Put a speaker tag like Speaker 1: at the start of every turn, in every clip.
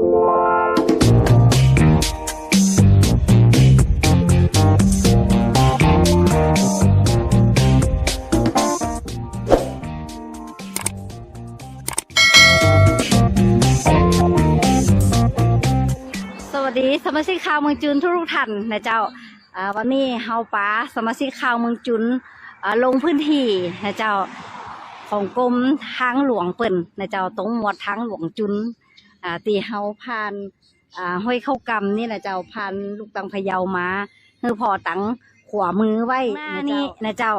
Speaker 1: สวัสดีสมาชิกข่าวเมืองจุนทุกท่านนะเจ้าวันนี้เฮาป้าสมาชิกข่าวเมืองจุนลงพื้นที่นะเจ้าของกรมทางหลวงเปิ่นนะเจ้าตรงหมวดทางหลวงจุน อ่าตีเฮาผ่านอ่าห้อยเข้ากำนี่นะเจ้าผ่านลูกตังพะเยามาเฮือพอตังขวามือไว้นะนี่นะเจ้า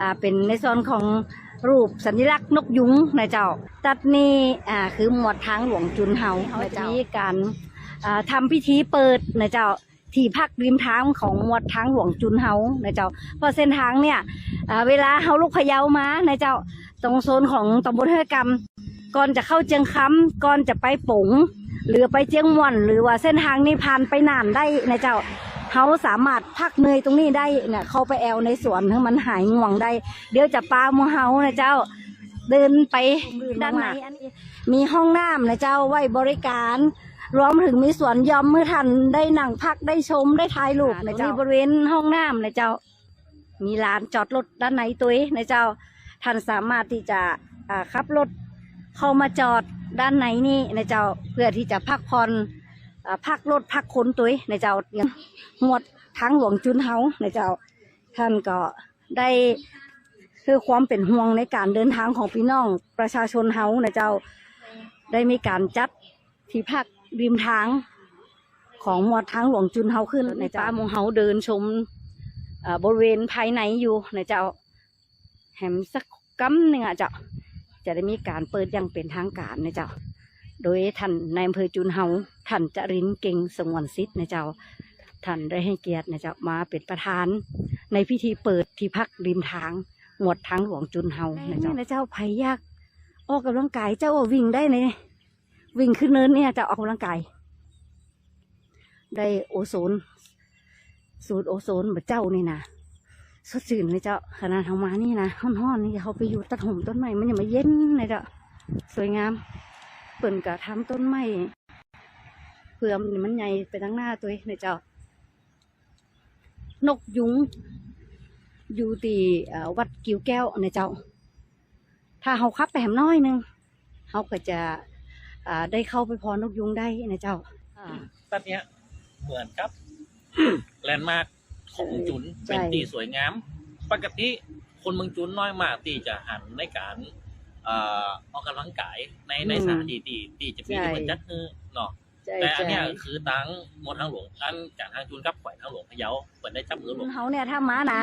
Speaker 1: อ่าเป็นในส่วนของรูปสัญลักษณ์นกยุงนะเจ้า ตัดนี่อ่าคือหมวดทางหลวงจุนเฮานะเจ้ามีการอ่าทำพิธีเปิดนะเจ้าที่พักริมทางของหมวดทางหลวงจุนเฮานะเจ้าเพราะเส้นทางเนี่ยอ่าเวลาเฮาลูกพะเยามานะเจ้าตรงโซนของตำบลห้วยกำ ก่อนจะเข้าเจียงคำก่อนจะไปปงหรือไปเจียงม่วน หรือว่าเส้นทางนี้ผ่านไปนานได้นะเจ้าเขาสามารถพักเนยตรงนี้ได้เนี่ยเข้าไปแอลในสวนให้มันหายง่วงได้ เดี๋ยวจะปลาหมูเฮานะเจ้าเดินไปด้านในอันมีห้องน้ำนะเจ้าไว้บริการรวมถึงมีสวนยอมเมื่อทันได้นั่งพักได้ชมได้ถ่ายรูปในเจ้าบริเวณห้องน้ำในเจ้า มีลานจอดรถด้านในตัวเองในเจ้าท่านสามารถที่จะขับรถ เข้ามาจอดด้านในนี่ในเจ้าเพื่อที่จะพักผ่อนพักรถพักคนตัวเองในเจ้าหมดทางหลวงจุนเฮาในเจ้าท่านก็ได้คือความเป็นห่วงในการเดินทางของพี่น้องประชาชนเฮาในเจ้าได้มีการจัดที่พักริมทางของหมวดทางหลวงจุนเฮาขึ้นในป้าหมงเฮาเดินชมบริเวณภายในอยู่ในเจ้าแหมสักกำหนึ่งอะเจ้า จะได้มีการเปิดอย่างเป็นทางการในเจ้า โดยท่านนายอำเภอจุนเฮาท่านจรินเก่งสงวนสิทธิ์ในเจ้า ท่านได้ให้เกียรตินะเจ้ามาเป็นประธาน ในพิธีเปิดที่พักริมทางหมวดทางหลวงจุนเฮานะเจ้านะเจ้าไผยยาก ออกกำลังกายเจ้าวิ่งได้ในวิ่งขึ้นเนินเนี่ยจะออกกำลังกายได้โอโซนสูตรโอโซนแบบเจ้านี่นะ สดชื่นเลยเจ้าขนาดเขามานี่นะห้อนๆนี่เขาไปอยู่ตัดห่มต้นไม้มันยังมาเย็นเลยเจ้าสวยงามเปิ่นกะทำต้นไม้เพื่อมันใหญ่ไปทั้งหน้าตัวเองเลยเจ้านกยุงอยู่ที่เอ่อวัดกิ้วแก้วนะเจ้า ถ้าเขาขับไปแหมน้อยหนึงเขาก็จะอ่าได้เข้าไปพอนกยุงได้นะเจ้าอ่า
Speaker 2: ตัดเนี้ยเหมือนกับ แลนด์มาร์ค ของจุน
Speaker 1: ใช่
Speaker 2: เป็นตีสวยงาม ปกติคนเมืองจุนน้อยมากที่จะหันในการเอ่อออกกำลังกายในในสถานที่ที่ที่จะมีที่มันจัดคือเนาะ
Speaker 1: ใช่
Speaker 2: แต่อัน
Speaker 1: ใช่
Speaker 2: เนี้ยคือตั้งมวลทางหลวงอันจากทางจุนกับแขวงทางหลวงพะเยาเปิดได้จับมือหลวง
Speaker 1: เขาเนี่ยถ้ามานะ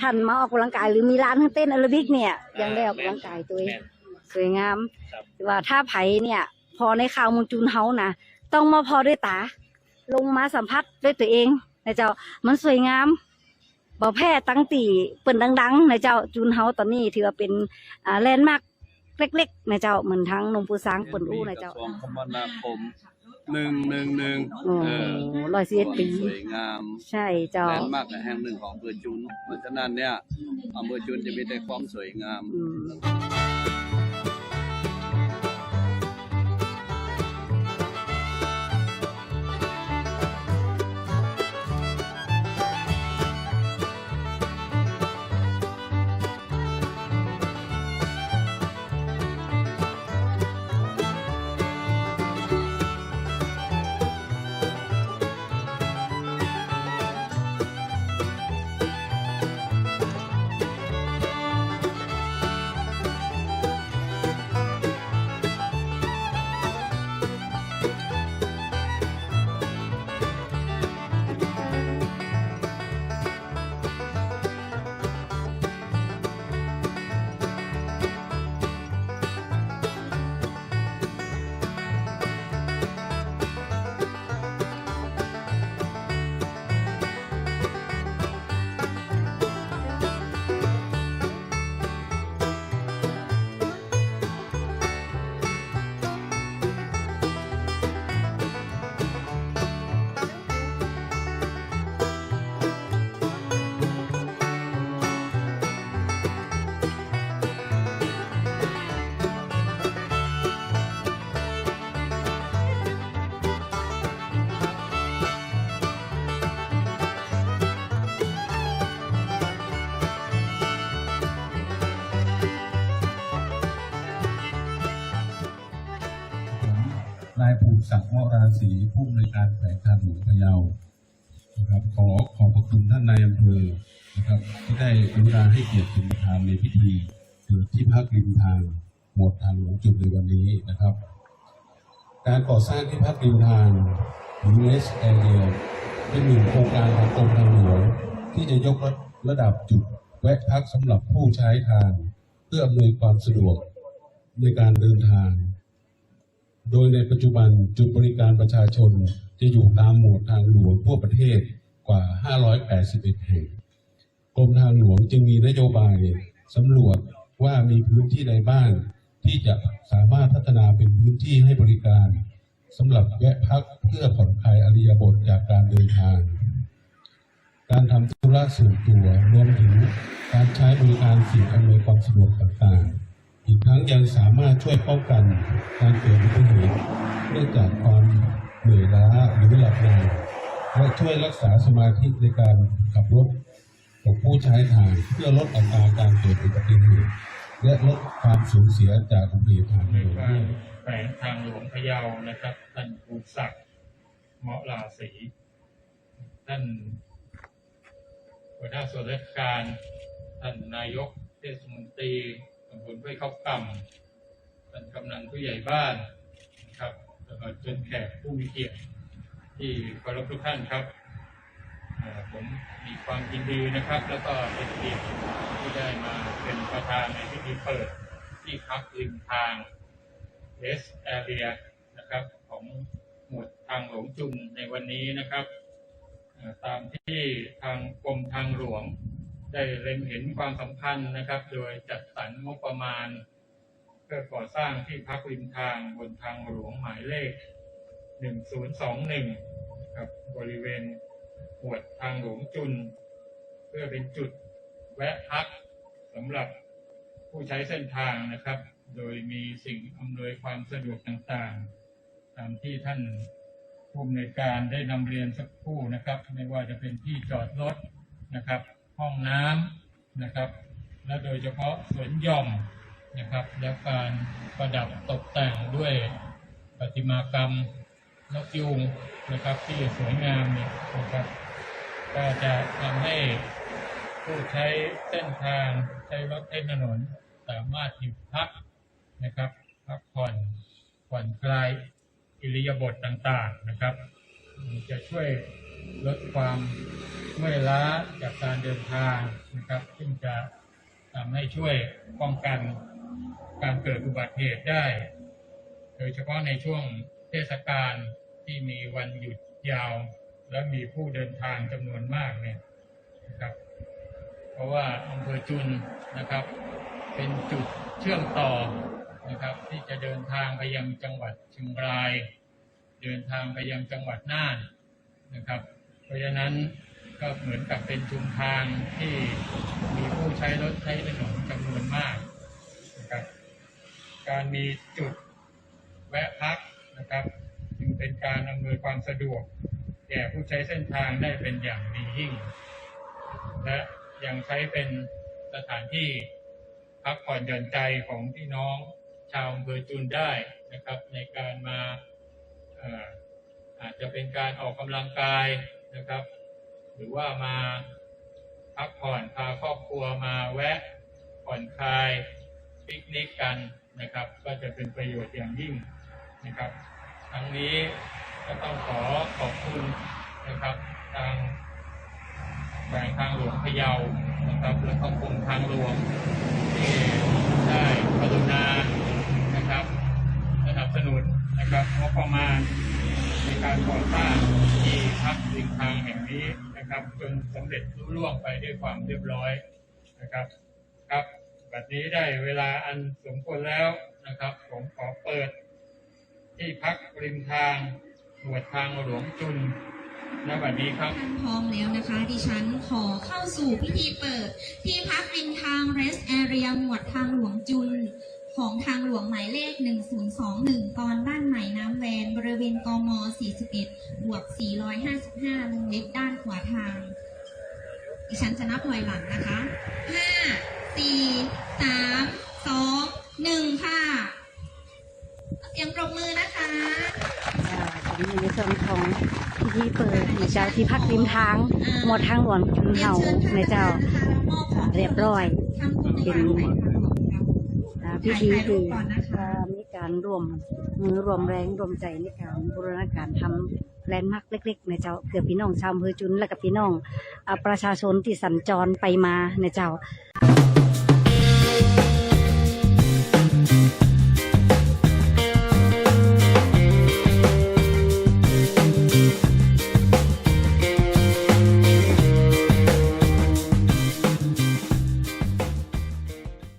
Speaker 1: ท่านมาออกกำลังกายหรือมีร้านเต้นแอโรบิกเนี่ยยังได้ออกกำลังกายตัวเอง
Speaker 2: แม่น
Speaker 1: สวยงาม
Speaker 2: ครับ
Speaker 1: ว่าถ้าไผเนี่ย พอในข่าวเมุงจูนเฮานะต้องมาพอด้วยตา ลงมาสัมผัสด้วยตัวเอง นะเจ้า มันสวยงามบ่แพ้ตั้งตีเปิ่นดังๆนะเจ้าจูนเฮาตอนนี้ถือว่าเป็นอ่าแลนด์มาร์คเล็กๆนะเจ้าเหมือนทั้งนมปูสางเปิ่นอู้นะเจ้า
Speaker 3: กระทรวงคมนาคมหนึ่งหนึ่งหนึ่ง
Speaker 1: โอ้
Speaker 3: เออ
Speaker 1: ร้อยสิบเอ็ดปี
Speaker 3: สวยงาม
Speaker 1: ใช่เจ้า
Speaker 3: แลนด์มาร์กแห่งหนึ่งของอำเภอจุนเพราะฉะนั้นเนี่ยอำเภอจุนจะมีแต่ความสวยงาม
Speaker 1: อืมา
Speaker 4: ยภูมิศักดิ์เมาะราศีผู้อำนวยการแขวงทางหลวงพะเยานะครับขอขอบพระคุณท่านนายอำเภอนะครับที่ได้กรุณาให้เกียรติเป็นประธานในพิธีเกิดที่พักริมทางหมดทางหลวงจุดในวันนี้นะครับ การก่อสร้างที่พักริมทางหรือ rest area เป็นหนึ่งโครงการของกรมทางหลวงที่จะยกระดับจุดแวะพักสำหรับผู้ใช้ทาง เพื่ออำนวยความสะดวกในการเดินทาง โดยในปัจจุบันจุดบริการประชาชนจะอยู่ตามหมวดทางหลวงทั่วประเทศกว่า 581 แห่ง กรมทางหลวงจึงมีนโยบายสำรวจว่ามีพื้นที่ใดบ้างที่จะสามารถพัฒนาเป็นพื้นที่ให้บริการสำหรับแวะพักเพื่อผ่อนคลายอริยบทจากการเดินทาง การทำธุระส่วนตัวรวมถึงการใช้บริการสิ่งอำนวยความสะดวกต่างๆ อีกทั้งยังสามารถช่วยป้องกันการเกิดอุบัติเหตุเนื่องจากความเหนื่อยล้าหรือหลับในและช่วยรักษาสมาธิในการขับรถของผู้ใช้ทางเพื่อลดอัตราการเกิดอุบัติเหตุและลดความสูญเสียจากอุบัติเหตุทางถ
Speaker 5: ใน
Speaker 4: นน
Speaker 5: กา
Speaker 4: ด้ว
Speaker 5: ร
Speaker 4: ย
Speaker 5: แขวงทางหลวงพะเยานะครับท่านภูศักดิ์เหมาะราศีท่านหัวหน้าส่วนราชการ ท่านนายกเทศมนตรี ตำบลห้วยเข้ากำท่านกำนันผู้ใหญ่บ้านนะครับตลอดจนแขกผู้มีเกียรติที่เคารพทุกท่านครับผมมีความยินดีนะครับ แล้วก็เป็นเกียรติที่ได้มาเป็นประธานในพิธีเปิดที่พักริมทางเอสแอเรียนะครับของหมวดทางหลวงจุนในวันนี้นะครับ ตามที่ทางกรมทางหลวง ได้เล็งเห็นความสำคัญนะครับ โดยจัดสรรงบประมาณ เพื่อก่อสร้างที่พักริมทางบนทางหลวงหมายเลข 1021ครับบริเวณหวดทางหลวงจุน เพื่อเป็นจุดแวะพักสำหรับผู้ใช้เส้นทางนะครับ โดยมีสิ่งอำนวยความสะดวกต่างๆ ตามที่ท่านผู้อำนวยการได้นำเรียนสักครู่นะครับ ไม่ว่าจะเป็นที่จอดรถนะครับ ห้องน้ำนะครับ และโดยเฉพาะสวนหย่อมนะครับ และการประดับตกแต่งด้วยประติมากรรมนกยูงนะครับ ที่สวยงามเนี่ยนะครับ ก็จะทำให้ผู้ใช้เส้นทางใช้รถใช้ถนนสามารถหยุดพักนะครับ พักผ่อนผ่อนคลายอิริยาบถต่างๆนะครับ จะช่วย ลดความเมื่อยล้าจากการเดินทางนะครับ ซึ่งจะทำให้ช่วยป้องกันการเกิดอุบัติเหตุได้ โดยเฉพาะในช่วงเทศกาลที่มีวันหยุดยาว และมีผู้เดินทางจำนวนมากเนี่ยนะครับ เพราะว่าอำเภอจุนนะครับ เป็นจุดเชื่อมต่อนะครับ ที่จะเดินทางไปยังจังหวัดเชียงราย เดินทางไปยังจังหวัดน่าน นะครับ เพราะฉะนั้นก็เหมือนกับเป็นชุมทางที่มีผู้ใช้รถใช้ถนนจำนวนมากนะครับ การมีจุดแวะพักนะครับ จึงเป็นการอำนวยความสะดวก แก่ผู้ใช้เส้นทางได้เป็นอย่างดียิ่ง และยังใช้เป็นสถานที่พักผ่อนหย่อนใจของพี่น้องชาวอำเภอจุนได้นะครับ ในการมา อาจจะเป็นการออกกำลังกายนะครับ หรือว่ามาพักผ่อนพาครอบครัวมาแวะผ่อนคลายปิกนิกกันนะครับ ก็จะเป็นประโยชน์อย่างยิ่งนะครับทั้งนี้ก็ต้องขอขอบคุณนะครับ ทางแขวงทางหลวงพะเยานะครับและก็กรมทางหลวงที่ได้กรุณานะครับสนับสนุนนะครับงบประมาณ ในการก่อสร้างที่พักริมทางแห่งนี้นะครับ จนสำเร็จรุ่ล่วงไปด้วยความเรียบร้อยนะครับ ครับบัดนี้ได้เวลาอันสมควรแล้วนะครับ ผมขอเปิด ที่พักริมทางหมวดทางหลวงจุนณบัดนี้ครับ
Speaker 6: ท่านพร้อมแล้วนะคะ ดิฉันขอเข้าสู่พิธีเปิด ที่พักริมทาง Rest Area หมวดทางหลวงจุน ของทางหลวงหมายเลข 1021 ตอนบ้านใหม่น้ำแวนบริเวณกม 41 บวก 455วงเล็บด้านขวาทาง ดิฉันจะนับถอยหลังนะคะ 5 4 3 2 1 ค่ะ เสียงปรบมือนะคะ
Speaker 1: อยู่ในส่วนของพิธีเปิดในเจ้าที่พักริมทางหมดทางหลวงจุนเฮาในเจ้าเรียบร้อยเป็น อ่าพิธีที่อ่ามีการรวมมือรวมแรงรวมใจในการบูรณาการทำแลนด์มาร์กเล็ก ๆ ในเจ้าเพื่อพี่น้องชาวอำเภอจุนและกับพี่น้องอ่าประชาชนที่สัญจรไปมาในเจ้า